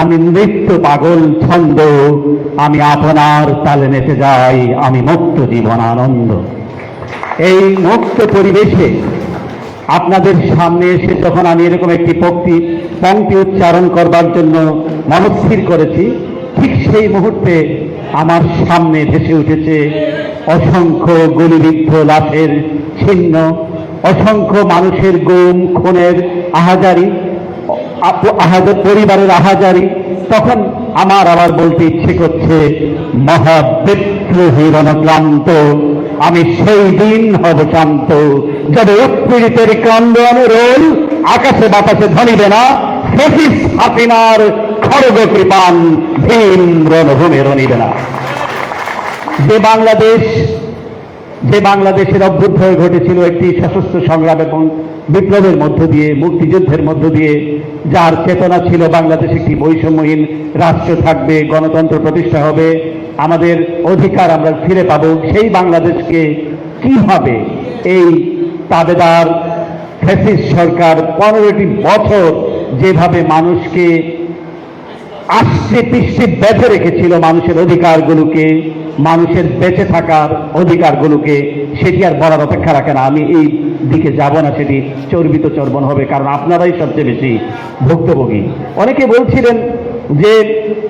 আমি নৃত্য পাগল ছন্দ, আমি আপনার তালে নেচে যাই, আমি মুক্ত জীবন আনন্দ। এই মুক্ত পরিবেশে আপনাদের সামনে এসে যখন আমি এরকম একটি পক্তি পংক্তি উচ্চারণ করবার জন্য মনস্থির করেছি, ঠিক সেই মুহূর্তে আমার সামনে ভেসে উঠেছে অসংখ্য গুলিবিদ্ধ লাশের ছিন্ন, অসংখ্য মানুষের গুম, খুনের আহাজারি। পরিবারের আহাজারি, তখন আমার আবার বলতে ইচ্ছে করছে মহাবিদ্রোহী রণক্লান্ত, আমি সেই দিন হব শান্ত যাবে উৎপীড়িতের ক্রন্দন রোল আকাশে বাতাসে ধনিবে না ফেসিস হাসিনার খড়গ কৃপান ভীম রণভূমে না। যে বাংলাদেশ যে বাংলাদেশের অভ্যুদয় ঘটেছিল একটি সশস্ত্র সংগ্রাম এবং বিপ্লবের মধ্য দিয়ে, মুক্তিযুদ্ধের মধ্য দিয়ে, যার চেতনা ছিল বাংলাদেশ একটি বৈষম্যহীন রাষ্ট্র থাকবে, গণতন্ত্র প্রতিষ্ঠা হবে। আমাদের অধিকার আমরা ফিরে পাব। সেই বাংলাদেশকে কীভাবে এই তাবেদার ফ্যাসিস্ট সরকার পনেরোটি বছর যেভাবে মানুষকে আষ্টে পৃষ্ঠে বেঁধে রেখেছিল মানুষের অধিকারগুলোকে মানুষের বেঁচে থাকার অধিকারগুলোকে সেটি আর বলার অপেক্ষা রাখে না। আমি এই দিকে যাব না, সেটি চর্বিত চর্বণ হবে, কারণ আপনারাই সবচেয়ে বেশি ভুক্তভোগী। অনেকে বলছিলেন যে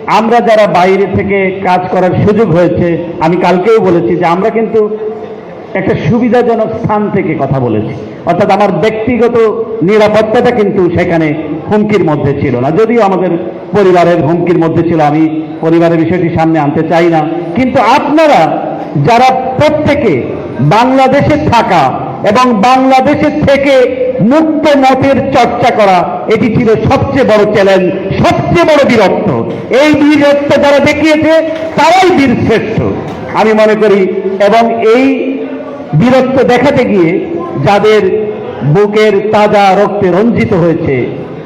আমরা যারা বাইরে থেকে কাজ করার সুযোগ হয়েছে, আমি কালকেও বলেছি যে আমরা কিন্তু একটা সুবিধাজনক স্থান থেকে কথা বলেছি। অর্থাৎ আমার ব্যক্তিগত নিরাপত্তাটা কিন্তু সেখানে হুমকির মধ্যে ছিল না। যদিও আমাদের পরিবারের হুমকির মধ্যে ছিল, আমি পরিবারের বিষয়টি সামনে আনতে চাই না। কিন্তু আপনারা যারা প্রত্যেকে বাংলাদেশে থাকা এবং বাংলাদেশের থেকে মুক্ত মতের চর্চা করা, এটি ছিল সবচেয়ে বড় চ্যালেঞ্জ, সবচেয়ে বড় বীরত্ব এই বীরত্ব যারা দেখিয়েছে, তারাই বীর শ্রেষ্ঠ। আমি মনে করি, এবং এই বীরত্ব দেখাতে গিয়ে যাদের বুকের তাজা রক্তে রঞ্জিত হয়েছে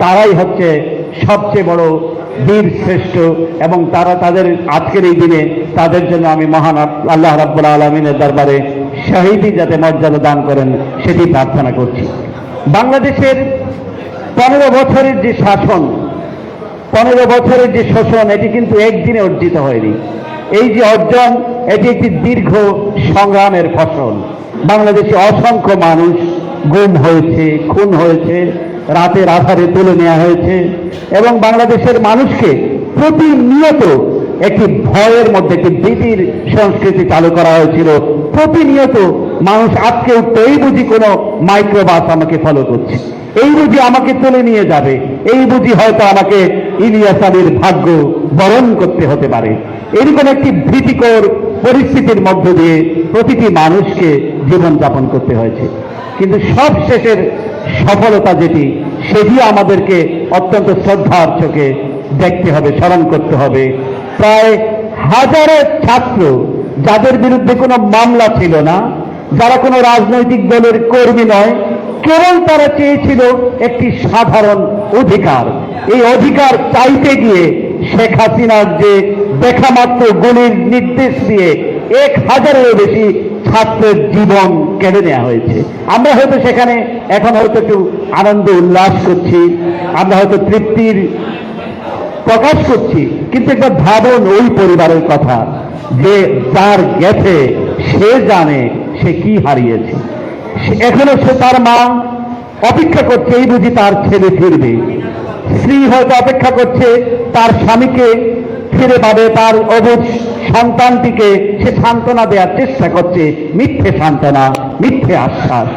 তারাই হচ্ছে সবচেয়ে বড় বীর শ্রেষ্ঠ এবং তারা তাদের আজকের এই দিনে তাদের জন্য আমি মহান আল্লাহ রাব্বুল আলমিনের দরবারে শহীদি যাতে মর্যাদা দান করেন, সেটি প্রার্থনা করছি। বাংলাদেশের পনেরো বছরের যে শাসন, পনেরো বছরের যে শোষণ, এটি কিন্তু একদিনে অর্জিত হয়নি। এই যে অর্জন, এটি একটি দীর্ঘ সংগ্রামের ফসল। বাংলাদেশে অসংখ্য মানুষ গুম হয়েছে, খুন হয়েছে রাতের আধারে তুলে নেওয়া হয়েছে এবং বাংলাদেশের মানুষকে প্রতিনিয়ত একটি ভয়ের মধ্যে, একটি ভীতির সংস্কৃতি চালু করা হয়েছিল। প্রতিনিয়ত মানুষ আজকে উঠতো, এই বুঝি কোনো মাইক্রোবাস আমাকে ফলো করছে। এই বুঝি আমাকে তুলে নিয়ে যাবে। এই বুঝি হয়তো আমাকে ইলিয়াস আলীর ভাগ্য বরণ করতে হতে পারে। এরকম একটি ভীতিকর পরিস্থিতির মধ্য দিয়ে প্রতিটি মানুষকে জীবনযাপন করতে হয়েছে। কিন্তু সব শেষের সফলতা যেটি সেটি আমাদেরকে অত্যন্ত শ্রদ্ধার চোখে দেখতে হবে, স্মরণ করতে হবে। প্রায় হাজারো ছাত্র যাদের বিরুদ্ধে কোনো মামলা ছিল না, যারা কোনো রাজনৈতিক দলের কর্মী নয়, কেবল তারা চেয়েছিল একটি সাধারণ অধিকার। এই অধিকার চাইতে গিয়ে শেখ হাসিনার যে দেখা মাত্র গুলির নির্দেশ দিয়ে এক হাজারেরও বেশি ছাত্রের জীবন কেড়ে নেওয়া হয়েছে। আমরা হয়তো সেখানে এখন হয়তো একটু আনন্দ উল্লাস করছি, আমরা হয়তো তৃপ্তির প্রকাশ করছি, কিন্তু একবার ভাবুন ওই পরিবারের কথা, যে যার গেছে, সে জানে সে কি হারিয়েছে। এখনও সে তার মা অপেক্ষা করছে, এই বুঝি তার ছেলে ফিরবে। স্ত্রী হয়তো অপেক্ষা করছে, তার স্বামীকে ফিরে পাবে তার অবুধ সন্তানটিকে সে সান্ত্বনা দেওয়ার চেষ্টা করছে। মিথ্যে সান্ত্বনা, মিথ্যে আশ্বাস।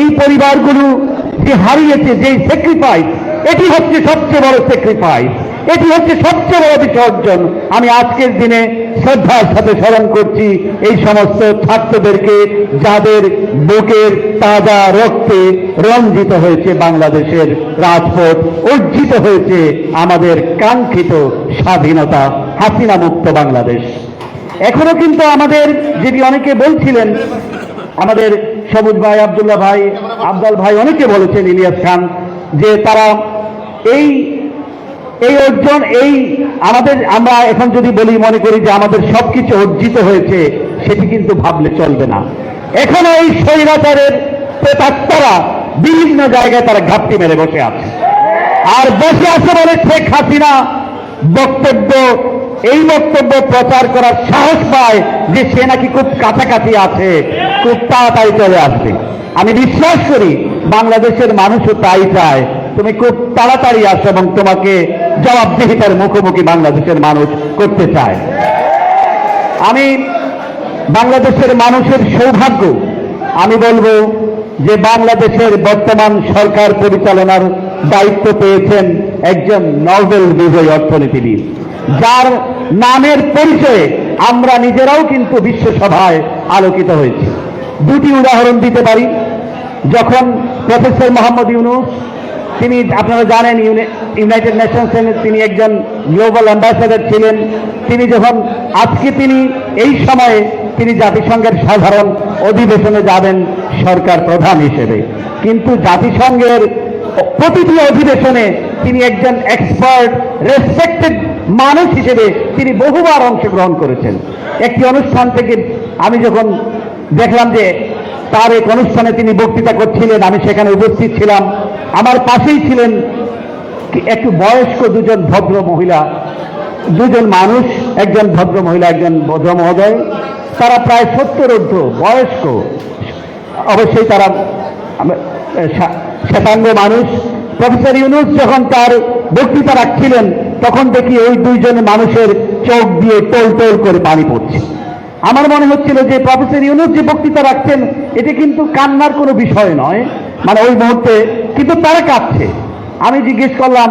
এই পরিবারগুলো যে হারিয়েছে, যে স্যাক্রিফাইস এটি হচ্ছে সবচেয়ে বড় স্যাক্রিফাইস এটি হচ্ছে সবচেয়ে বড় বিসর্জন আমি আজকের দিনে শ্রদ্ধার সাথে স্মরণ করছি এই সমস্ত ছাত্রদেরকে যাদের বুকের তাজা রক্তে রঞ্জিত হয়েছে বাংলাদেশের রাজপথ, অর্জিত হয়েছে আমাদের কাঙ্ক্ষিত স্বাধীনতা, হাসিনা মুক্ত বাংলাদেশ। এখনও কিন্তু আমাদের যেটি অনেকে বলছিলেন, আমাদের সবুজ ভাই, আবদুল্লাহ ভাই আফজাল ভাই অনেকে বলেছেন, ইলিয়াস খান, যে তারা এই এই অর্জন, এই আমাদের, আমরা এখন যদি বলি, মনে করি যে আমাদের সবকিছু অর্জিত হয়েছে, সেটি কিন্তু ভাবলে চলবে না। এখনও এই স্বৈরাচারের প্রেতাত্মারা বিভিন্ন জায়গায় তারা ঘাপটি মেরে বসে আছে। আর বসে আছে বলে শেখ হাসিনা বক্তব্য, এই বক্তব্য প্রচার করার সাহস পায় যে সে নাকি খুব কাছাকাছি আছে, খুব তাড়াতাড়ি চলে আসবে। আমি বিশ্বাস করি, বাংলাদেশের মানুষও তাই চায়। তুমি খুব তাড়াতাড়ি আসো এবং তোমাকে জবাবদিহিতার মুখোমুখি বাংলাদেশের মানুষ করতে চায়। আমি বাংলাদেশের মানুষের সৌভাগ্য, আমি বলব যে বাংলাদেশের বর্তমান সরকার পরিচালনার দায়িত্ব পেয়েছেন একজন নোবেল বিজয়ী অর্থনীতিবিদ, যার নামের পরিচয়ে আমরা নিজেরাও কিন্তু বিশ্বসভায় আলোকিত হয়েছি। দুটি উদাহরণ দিতে পারি। যখন প্রফেসর মোহাম্মদ ইউনুস তিনি, আপনারা জানেন, ইউনে- ইউনাইটেড নেশনসের তিনি একজন গ্লোবাল অ্যাম্বাসেডর ছিলেন। তিনি যখন, আজকে তিনি এই সময়ে তিনি জাতিসংঘের সাধারণ অধিবেশনে যাবেন সরকার প্রধান হিসেবে। কিন্তু জাতিসংঘের প্রতিটি অধিবেশনে তিনি একজন এক্সপার্ট রেসপেক্টেড মানুষ হিসেবে তিনি বহুবার অংশগ্রহণ করেছেন। একটি অনুষ্ঠান থেকে আমি যখন দেখলাম যে তার এক অনুষ্ঠানে তিনি বক্তৃতা করছিলেন, আমি সেখানে উপস্থিত ছিলাম। আমার পাশেই ছিলেন একটু বয়স্ক দুজন ভদ্র মহিলা। দুজন মানুষ, একজন ভদ্র মহিলা, একজন ভদ্র মহোদয়। তারা প্রায় সত্তর ঊর্ধ্ব বয়স্ক। অবশ্যই তারা শ্বেতাঙ্গ মানুষ। প্রফেসর ইউনুস যখন তার বক্তৃতা রাখছিলেন, তখন দেখি ওই দুইজন মানুষের চোখ দিয়ে টোল টোল করে পানি পড়ছে। আমার মনে হচ্ছিল যে প্রফেসর ইউনুস যে বক্তৃতা রাখছেন, এটি কিন্তু কান্নার কোনো বিষয় নয়। মানে ওই মুহূর্তে কিন্তু তারা কাঁদছে। আমি জিজ্ঞেস করলাম,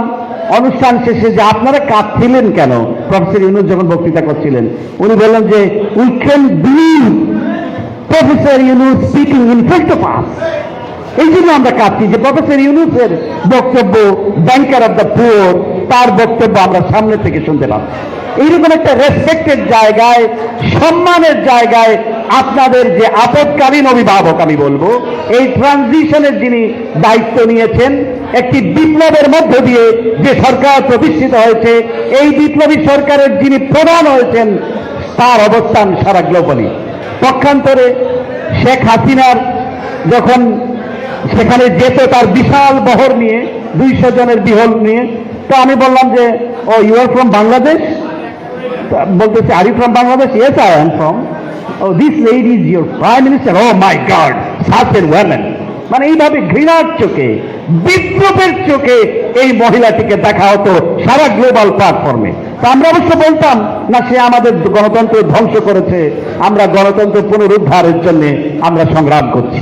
অনুষ্ঠান শেষে যে আপনারা কাঁদছিলেন কেন? প্রফেসর ইউনুস যখন বক্তৃতা করছিলেন, উনি বললেন যে we can believe professor Yunus speaking in front of us এই জন্য আমরা কাঁদছি যে প্রফেসর ইউনুসের বক্তব্য ব্যাংকার অফ দ্য পুয়ার তার বক্তব্য আমরা সামনে থেকে শুনতে পাচ্ছি এইরকম একটা রেসপেক্টেড জায়গায়, সম্মানের জায়গায় আপনাদের যে আপদকালীন অভিভাবক আমি বলব, এই ট্রানজিশনের যিনি দায়িত্ব নিয়েছেন, একটি বিপ্লবের মধ্য দিয়ে যে সরকার প্রতিষ্ঠিত হয়েছে, এই বিপ্লবী সরকারের যিনি প্রধান হয়েছেন, তার অবস্থান সারা গ্লোবালি পক্ষান্তরে শেখ হাসিনার যখন সেখানে যেত তার বিশাল বহর নিয়ে, দুইশো জনের বিহল নিয়ে তো আমি বললাম যে oh you are from Bangladesh বলতেছে are you from Bangladesh yes I am from oh this lady is your prime minister oh my God such a woman মানে এইভাবে ঘৃণার চোখে বিপ্লবের চোখে এই মহিলাটিকে দেখা হতো সারা গ্লোবাল প্ল্যাটফর্মে। তো আমরা অবশ্য বলতাম, না, সে আমাদের গণতন্ত্র ধ্বংস করেছে। আমরা গণতন্ত্র পুনরুদ্ধারের জন্য আমরা সংগ্রাম করছি।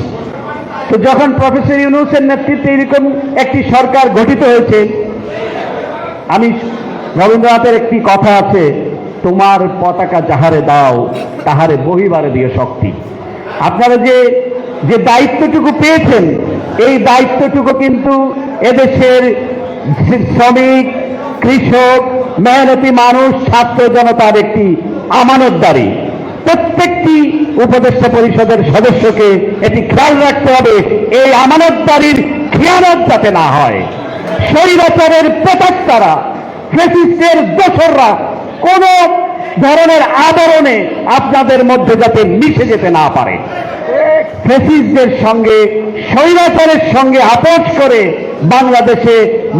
তো যখন প্রফেসর ইউনুসের নেতৃত্বে এরকম একটি সরকার গঠিত হয়েছে আমি রবীন্দ্রনাথের একটি কথা আছে, তোমার পতাকা যাহারে দাও, তাহারে বহিবারে দিয়ে শক্তি। আপনারা যে যে দায়িত্বটুকু পেয়েছেন, এই দায়িত্বটুকু কিন্তু এদেশের শ্রমিক, কৃষক, মেহনতি মানুষ, ছাত্র জনতার একটি আমানতদারি। প্রত্যেকটি উপদেষ্টা পরিষদের সদস্যকে এটি খেয়াল রাখতে হবে, এই আমানতদারির খেয়ানত যাতে না হয়। স্বৈরাচারের প্রতাক্তারা ফেসিস্টের দোসররা, কোন ধরনের আবরণে আপনাদের মধ্যে যাতে মিশে যেতে না পারে। ফেসিস্টদের সঙ্গে স্বৈরাচারের সঙ্গে আপোষ করে বাংলাদেশে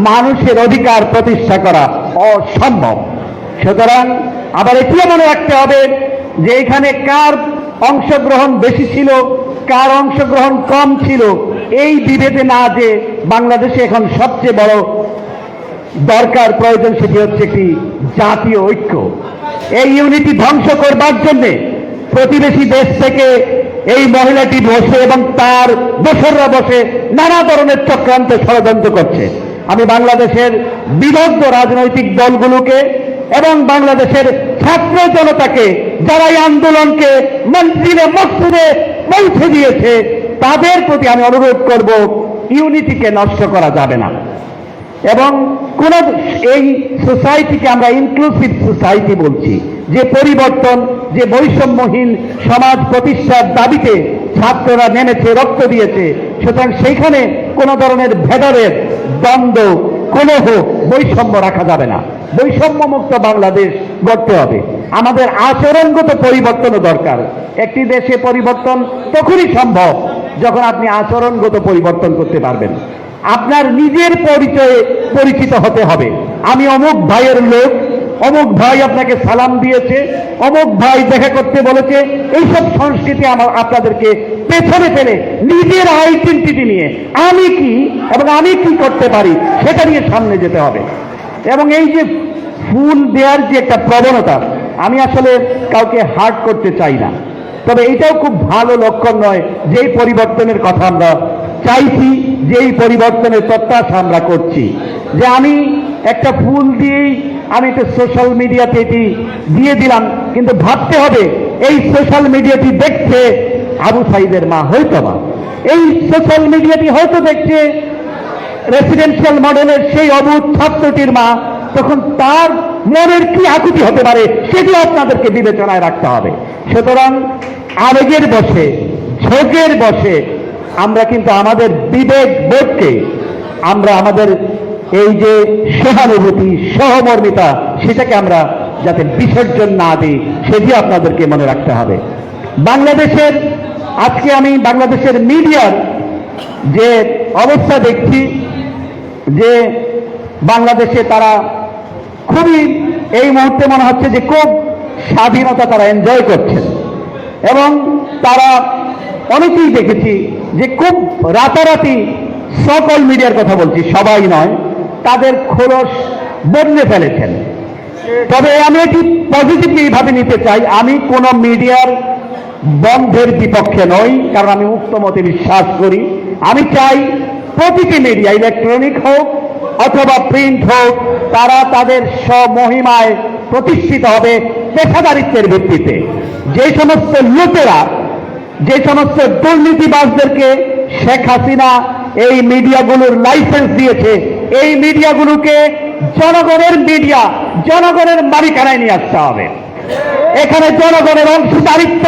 মানুষের অধিকার প্রতিষ্ঠা করা অসম্ভব। সুতরাং আবার এটিও মনে রাখতে হবে যে এখানে কার অংশগ্রহণ বেশি ছিল, কার অংশগ্রহণ কম ছিল, এই বিভেদে না যে বাংলাদেশে এখন সবচেয়ে বড় দরকার, প্রয়োজন সেটি হচ্ছে একটি জাতীয় ঐক্য। এই ইউনিটি ধ্বংস করবার জন্য প্রতিবেশী দেশ থেকে এই মহিলাটি বসে এবং তার দোসররা বসে নানা ধরনের চক্রান্ত ষড়যন্ত্র করছে। আমি বাংলাদেশের বিভক্ত রাজনৈতিক দলগুলোকে এবং বাংলাদেশের ছাত্র জনতাকে যারা এই আন্দোলনকে মন্ত্রীরে, মসজিদে পৌঁছে দিয়েছে, তাদের প্রতি আমি অনুরোধ করব ইউনিটিকে নষ্ট করা যাবে না। এবং কোন এই সোসাইটিকে আমরা ইনক্লুসিভ সোসাইটি বলছি, যে পরিবর্তন, যে বৈষম্যহীন সমাজ প্রতিষ্ঠার দাবিতে ছাত্ররা নেমেছে, রক্ত দিয়েছে, সুতরাং সেইখানে কোন ধরনের ভেদাভেদ, দ্বন্দ্ব কলহ বৈষম্য রাখা যাবে না। বৈষম্যমুক্ত বাংলাদেশ গড়তে হবে। আমাদের আচরণগত পরিবর্তনও দরকার। একটি দেশে পরিবর্তন তখনই সম্ভব যখন আপনি আচরণগত পরিবর্তন করতে পারবেন, আপনার নিজের পরিচয়ে পরিচিত হতে হবে। আমি অমুক ভাইয়ের লোক, অমুক ভাই আপনাকে সালাম দিয়েছে, অমুক ভাই দেখা করতে বলেছে, এইসব সংস্কৃতি আমার আপনাদেরকে পেছনে ফেলে নিজের আইডেন্টিটি নিয়ে আমি কি এবং আমি কি করতে পারি সেটা নিয়ে সামনে যেতে হবে। এবং এই যে ফুল দেওয়ার যে একটা প্রবণতা, আমি আসলে কাউকে হার্ট করতে চাই না। তবে এটাও খুব ভালো লক্ষণ নয়, যেই পরিবর্তনের কথা আমরা চাইছি, যেই পরিবর্তনের প্রত্যাশা আমরা করছি। যে আমি একটা ফুল দিয়েই আমি একটা সোশ্যাল মিডিয়াতে এটি দিয়ে দিলাম, কিন্তু ভাবতে হবে এই সোশ্যাল মিডিয়াটি দেখছে আবু সাইদের মা হয়তো বা। এই সোশ্যাল মিডিয়াটি হয়তো দেখছে রেসিডেন্সিয়াল মডেলের সেই অবুধ ছাত্রটির মা, তখন তার মনের কি আকুতি হতে পারে সেগুলো আপনাদেরকে বিবেচনায় রাখতে হবে। সুতরাং আবেগের বসে ঝোঁকের বসে আমরা কিন্তু আমাদের বিবেক বোধকে, আমরা আমাদের এই যে সহানুভূতি, সহমর্মিতা, সেটাকে আমরা যাতে বিসর্জন না দিই, সেটি আপনাদেরকে মনে রাখতে হবে। বাংলাদেশের, আজকে আমি বাংলাদেশের মিডিয়ার যে অবস্থা দেখছি, যে বাংলাদেশে তারা খুবই, এই মুহূর্তে মনে হচ্ছে যে খুব স্বাধীনতা তারা এনজয় করছেন। এবং তারা অনেকেই দেখেছি যে খুব রাতারাতি সকল মিডিয়ার কথা বলছি, সবাই নয়, তাদের খোলস বদলে ফেলেছেন। তবে আমি এটি পজিটিভলি ভাবে নিতে চাই, আমি কোন মিডিয়ার বন্ধের বিপক্ষে নই, কারণ আমি মুক্তমতে বিশ্বাস করি। আমি চাই প্রতিটি মিডিয়া ইলেকট্রনিক হোক অথবা প্রিন্ট হোক, তারা তাদের স্বমহিমায় প্রতিষ্ঠিত হবে। পেশাদারিত্বের ভিত্তিতে যে সমস্ত লোকেরা যে সমস্ত দুর্নীতিবাজদেরকে শেখ হাসিনা এই মিডিয়াগুলোর লাইসেন্স দিয়েছে, এই মিডিয়াগুলোকে জনগণের মিডিয়া, জনগণের মালিকানায় নিয়ে আসতে হবে। এখানে জনগণের অংশীদারিত্ব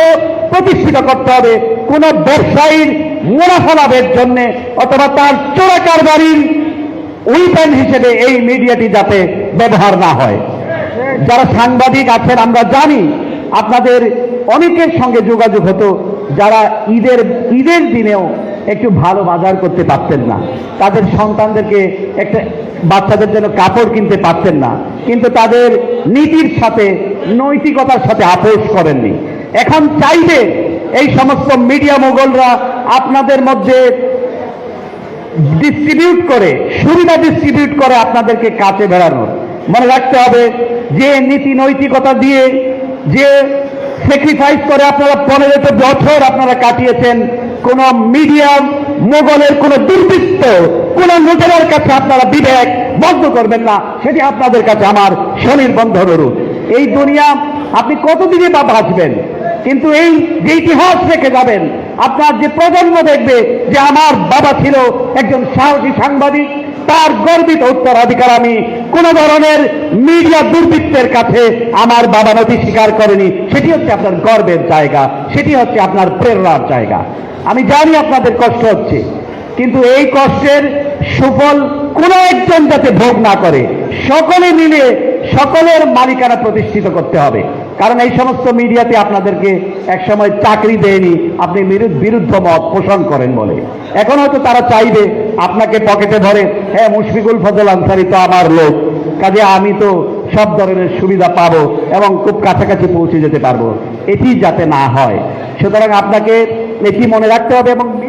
প্রতিষ্ঠিত করতে হবে। কোন ব্যবসায়ীর মুনাফা লাভের জন্য অথবা তার চোরা কারবারির উইপেন হিসেবে এই মিডিয়াটি যাতে ব্যবহার না হয়। যারা সাংবাদিক আছেন, আমরা জানি আপনাদের অনেকের সঙ্গে যোগাযোগ হতো, যারা ঈদের ঈদের দিনেও একটু ভালো বাজার করতে পারতেন না। তাদের সন্তানদেরকে একটা, বাচ্চাদের জন্য কাপড় কিনতে পারতেন না। কিন্তু তাদের নীতির সাথে, নৈতিকতার সাথে আপোষ করেননি। এখন চাইবে এই সমস্ত মিডিয়া মোগলরা আপনাদের মধ্যে ডিস্ট্রিবিউট করে, সুবিধা ডিস্ট্রিবিউট করে আপনাদেরকে কাছে বেড়ানোর। মনে রাখতে হবে, যে নীতি নৈতিকতা দিয়ে যে স্যাক্রিফাইস করে আপনারা পনেরোটা বছর আপনারা কাটিয়েছেন, কোন মিডিয়াম মোগলের কোন দুর্বৃত্ত, কোন লোকের কাছে আপনারা বিবেক বন্ধ করবেন না, সেটি আপনাদের কাছে আমার স্বনির্বন্ধ অনুরোধ। এই দুনিয়া আপনি কতদিনে বা বাঁচবেন? কিন্তু এই যে ইতিহাস রেখে যাবেন, আপনার যে প্রজন্ম দেখবে যে আমার বাবা ছিল একজন সাহসী সাংবাদিক তার গর্বিত উত্তরাধিকার আমি কোন ধরনের মিডিয়া দুর্বৃত্তের কাছে আমার বাবা নথি স্বীকার করেনি। সেটি হচ্ছে আপনার গর্বের জায়গা। সেটি হচ্ছে আপনার প্রেরণার জায়গা। আমি জানি আপনাদের কষ্ট হচ্ছে, কিন্তু এই কষ্টের সুফল কোনো একজন যাতে ভোগ না করে। সকলে মিলে সকলের মালিকানা প্রতিষ্ঠিত করতে হবে। কারণ এই সমস্ত মিডিয়াতে আপনাদেরকে একসময় চাকরি দেয়নি। আপনি বিরুদ্ধ মত পোষণ করেন বলে। এখন হয়তো তারা চাইবে আপনাকে পকেটে ধরে হ্যাঁ মুশফিকুল ফজল আনসারি, তো আমার লোক। কাজে আমি তো সব ধরনের সুবিধা পাবো এবং খুব কাছাকাছি পৌঁছে যেতে পারব। এটি যাতে না হয়। সুতরাং আপনাকে এটি মনে রাখতে হবে এবং